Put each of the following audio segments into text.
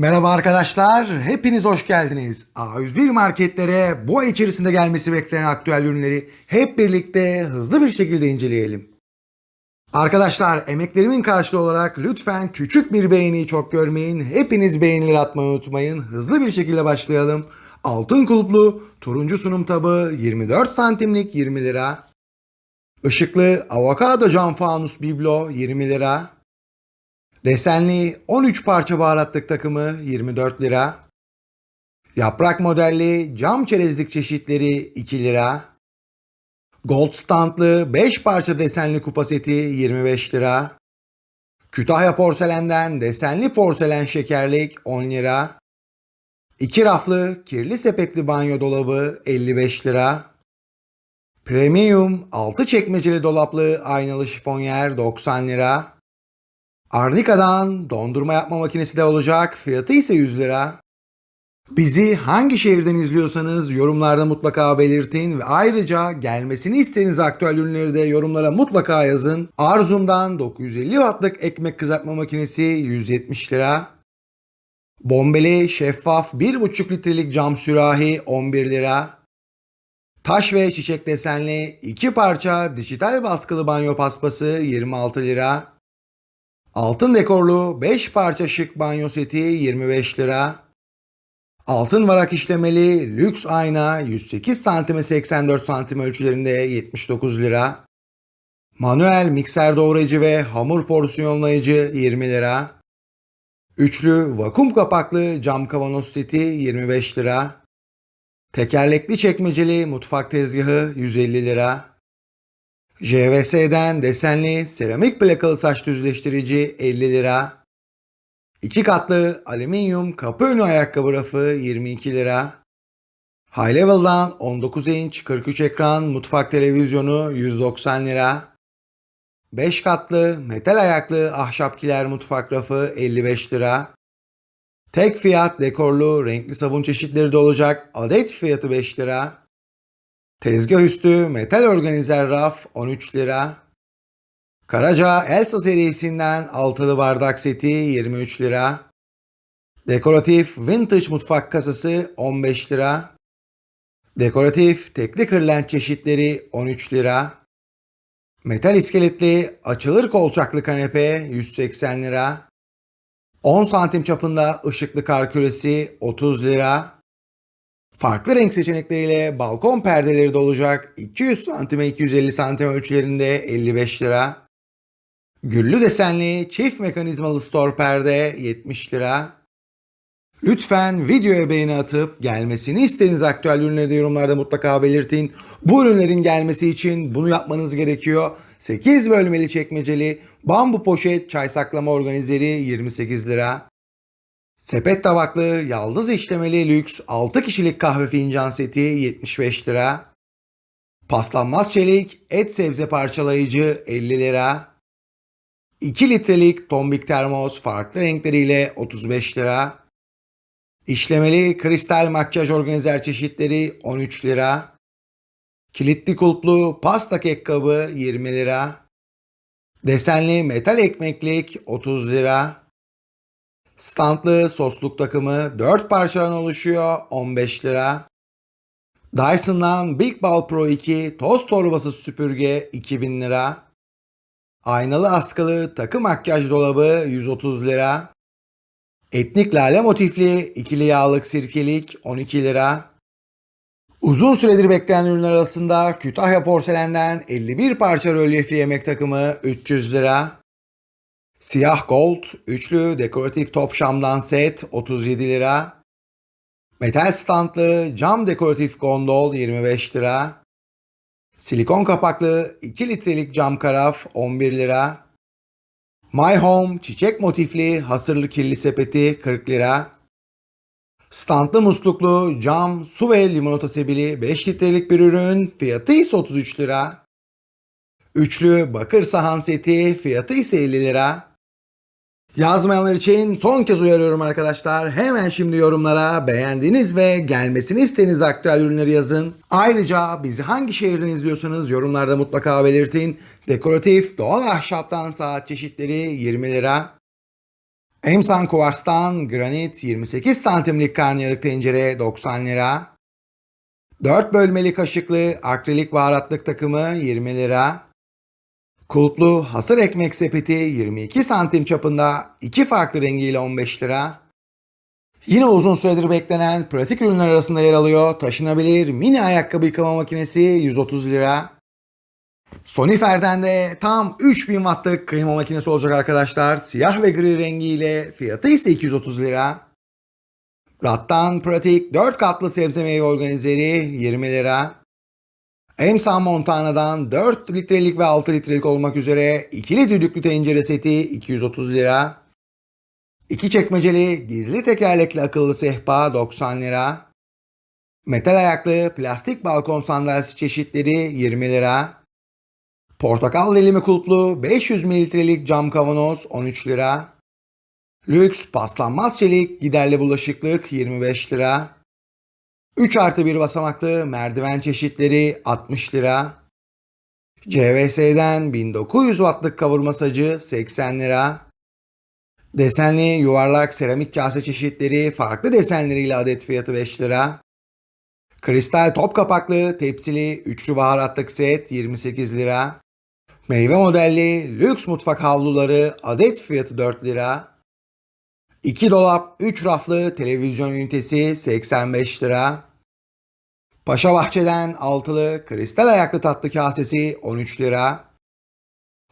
Merhaba arkadaşlar, hepiniz hoş geldiniz. A101 marketlere bu ay içerisinde gelmesi beklenen aktüel ürünleri hep birlikte hızlı bir şekilde inceleyelim. Arkadaşlar emeklerimin karşılığı olarak lütfen küçük bir beğeniyi çok görmeyin. Hepiniz beğenileri atmayı unutmayın. Hızlı bir şekilde başlayalım. Altın kulplu turuncu sunum tabı 24 santimlik 20 lira. Işıklı avokado cam fanus biblo 20 lira. Desenli 13 parça baharatlık takımı 24 lira. Yaprak modelli cam çerezlik çeşitleri 2 lira. Gold standlı 5 parça desenli kupa seti 25 lira. Kütahya porselenden desenli porselen şekerlik 10 lira. 2 raflı kirli sepetli banyo dolabı 55 lira. Premium 6 çekmeceli dolaplı aynalı şifonyer 90 lira. Arnika'dan dondurma yapma makinesi de olacak. Fiyatı ise 100 lira. Bizi hangi şehirden izliyorsanız yorumlarda mutlaka belirtin ve ayrıca gelmesini istediğiniz aktüel ürünleri de yorumlara mutlaka yazın. Arzum'dan 950 wattlık ekmek kızartma makinesi 170 lira. Bombeli şeffaf 1,5 litrelik cam sürahi 11 lira. Taş ve çiçek desenli 2 parça dijital baskılı banyo paspası 26 lira. Altın dekorlu 5 parça şık banyo seti 25 lira. Altın varak işlemeli lüks ayna 108 cm 84 cm ölçülerinde 79 lira. Manuel mikser doğrayıcı ve hamur porsiyonlayıcı 20 lira. Üçlü vakum kapaklı cam kavanoz seti 25 lira. Tekerlekli çekmeceli mutfak tezgahı 150 lira. JVS'den desenli seramik plakalı saç düzleştirici 50 lira. 2 katlı alüminyum kapı önü ayakkabı rafı 22 lira. High Level'dan 19 inç 43 ekran mutfak televizyonu 190 lira. 5 katlı metal ayaklı ahşap kiler mutfak rafı 55 lira. Tek fiyat dekorlu renkli sabun çeşitleri de olacak adet fiyatı 5 lira. Tezgah üstü metal organizer raf 13 lira. Karaca Elsa serisinden altılı bardak seti 23 lira. Dekoratif vintage mutfak kasası 15 lira. Dekoratif tekli kırlent çeşitleri 13 lira. Metal iskeletli açılır kolçaklı kanepe 180 lira. 10 santim çapında ışıklı kar küresi 30 lira. Farklı renk seçenekleriyle balkon perdeleri de olacak 200 cm 250 cm ölçülerinde 55 lira. Güllü desenli çift mekanizmalı store perde 70 lira. Lütfen videoya beğeni atıp gelmesini istediğiniz aktüel ürünleri de yorumlarda mutlaka belirtin. Bu ürünlerin gelmesi için bunu yapmanız gerekiyor. 8 bölmeli çekmeceli bambu poşet çay saklama organizeri 28 lira. Sepet tabaklı yaldız işlemeli lüks 6 kişilik kahve fincan seti 75 lira. Paslanmaz çelik et sebze parçalayıcı 50 lira. 2 litrelik tombik termos farklı renkleriyle 35 lira. İşlemeli kristal makyaj organizer çeşitleri 13 lira. Kilitli kulplu pasta kek kabı 20 lira. Desenli metal ekmeklik 30 lira. Standlı sosluk takımı 4 parçadan oluşuyor 15 lira. Dyson'dan Big Ball Pro 2 toz torbası süpürge 2000 lira. Aynalı askılı takı makyaj dolabı 130 lira. Etnik lale motifli ikili yağlık sirkelik 12 lira. Uzun süredir bekleyen ürünler arasında Kütahya porselenden 51 parça rölyefli yemek takımı 300 lira. Siyah gold, üçlü dekoratif top şamdan set 37 lira. Metal standlı cam dekoratif gondol 25 lira. Silikon kapaklı 2 litrelik cam karaf 11 lira. My Home çiçek motifli hasırlı kirli sepeti 40 lira. Standlı musluklu cam su ve limonata sebili 5 litrelik bir ürün fiyatı ise 33 lira. Üçlü bakır sahan seti fiyatı ise 50 lira. Yazmayanlar için son kez uyarıyorum arkadaşlar. Hemen şimdi yorumlara beğendiğiniz ve gelmesini istediğiniz aktüel ürünleri yazın. Ayrıca bizi hangi şehirden izliyorsanız yorumlarda mutlaka belirtin. Dekoratif doğal ahşaptan saat çeşitleri 20 lira. Emsan Kuvars'tan granit 28 santimlik karnıyarık tencere 90 lira. 4 bölmeli kaşıklı akrilik baharatlık takımı 20 lira. Kulplu hasır ekmek sepeti 22 santim çapında iki farklı rengiyle 15 lira. Yine uzun süredir beklenen pratik ürünler arasında yer alıyor. Taşınabilir mini ayakkabı yıkama makinesi 130 lira. Sonifer'den de tam 3000 wattlık kıyma makinesi olacak arkadaşlar. Siyah ve gri rengiyle fiyatı ise 230 lira. Rattan pratik 4 katlı sebze meyve organizeri 20 lira. Emsan Montana'dan 4 litrelik ve 6 litrelik olmak üzere ikili düdüklü tencere seti 230 lira. İki çekmeceli gizli tekerlekli akıllı sehpa 90 lira. Metal ayaklı plastik balkon sandalyesi çeşitleri 20 lira. Portakal dilimi kulplu 500 mililitrelik cam kavanoz 13 lira. Lüks paslanmaz çelik giderli bulaşıklık 25 lira. 3 artı 1 basamaklı merdiven çeşitleri 60 lira. CVS'den 1900 wattlık kavurma sacı 80 lira. Desenli yuvarlak seramik kase çeşitleri farklı desenleriyle adet fiyatı 5 lira. Kristal top kapaklı tepsili üçlü baharatlık set 28 lira. Meyve modelli lüks mutfak havluları adet fiyatı 4 lira. 2 dolap 3 raflı televizyon ünitesi 85 lira. Paşa Bahçe'den altılı kristal ayaklı tatlı kasesi 13 lira.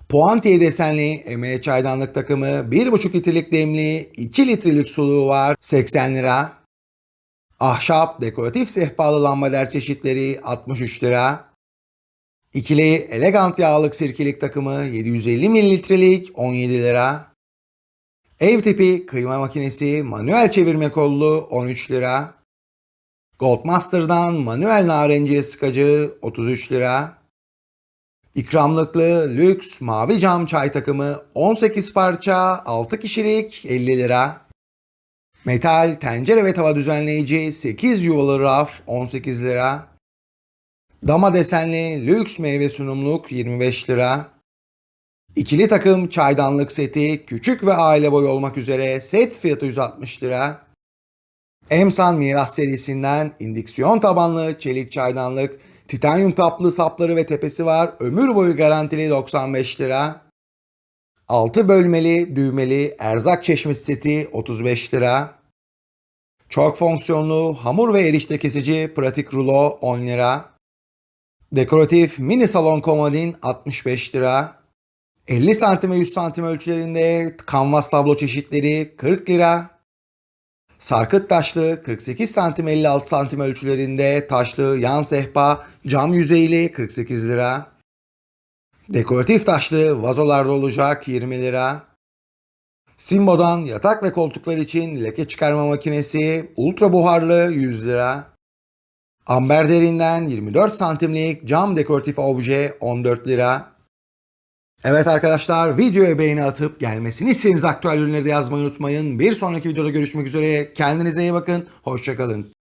Puantiye desenli emeğe çaydanlık takımı 1,5 litrelik demli 2 litrelik suluğu var 80 lira. Ahşap dekoratif sehpalı lambader çeşitleri 63 lira. İkili elegant yağlık sirkelik takımı 750 mililitrelik 17 lira. Ev tipi kıyma makinesi manuel çevirme kollu 13 lira. Goldmaster'dan manuel narenciye sıkacı 33 lira. İkramlıklı lüks mavi cam çay takımı 18 parça 6 kişilik 50 lira. Metal tencere ve tava düzenleyici 8 yuvalı raf 18 lira. Dama desenli lüks meyve sunumluk 25 lira. İkili takım çaydanlık seti küçük ve aile boyu olmak üzere set fiyatı 160 lira. Emsan Miras serisinden indiksiyon tabanlı çelik çaydanlık, titanyum kaplı sapları ve tepesi var. Ömür boyu garantili 95 lira. 6 bölmeli düğmeli erzak çeşmesi seti 35 lira. Çok fonksiyonlu hamur ve erişte kesici pratik rulo 10 lira. Dekoratif mini salon komodin 65 lira. 50 santim ve 100 santim ölçülerinde kanvas tablo çeşitleri 40 lira. Sarkıt taşlı 48 santim 56 santim ölçülerinde taşlı yan sehpa cam yüzeyli 48 lira. Dekoratif taşlı vazolarda olacak 20 lira. Simbo'dan yatak ve koltuklar için leke çıkarma makinesi ultra buharlı 100 lira. Amber derinden 24 santimlik cam dekoratif obje 14 lira. Evet arkadaşlar videoya beğeni atıp gelmesini istediğiniz aktüel ürünleri de yazmayı unutmayın. Bir sonraki videoda görüşmek üzere. Kendinize iyi bakın. Hoşçakalın.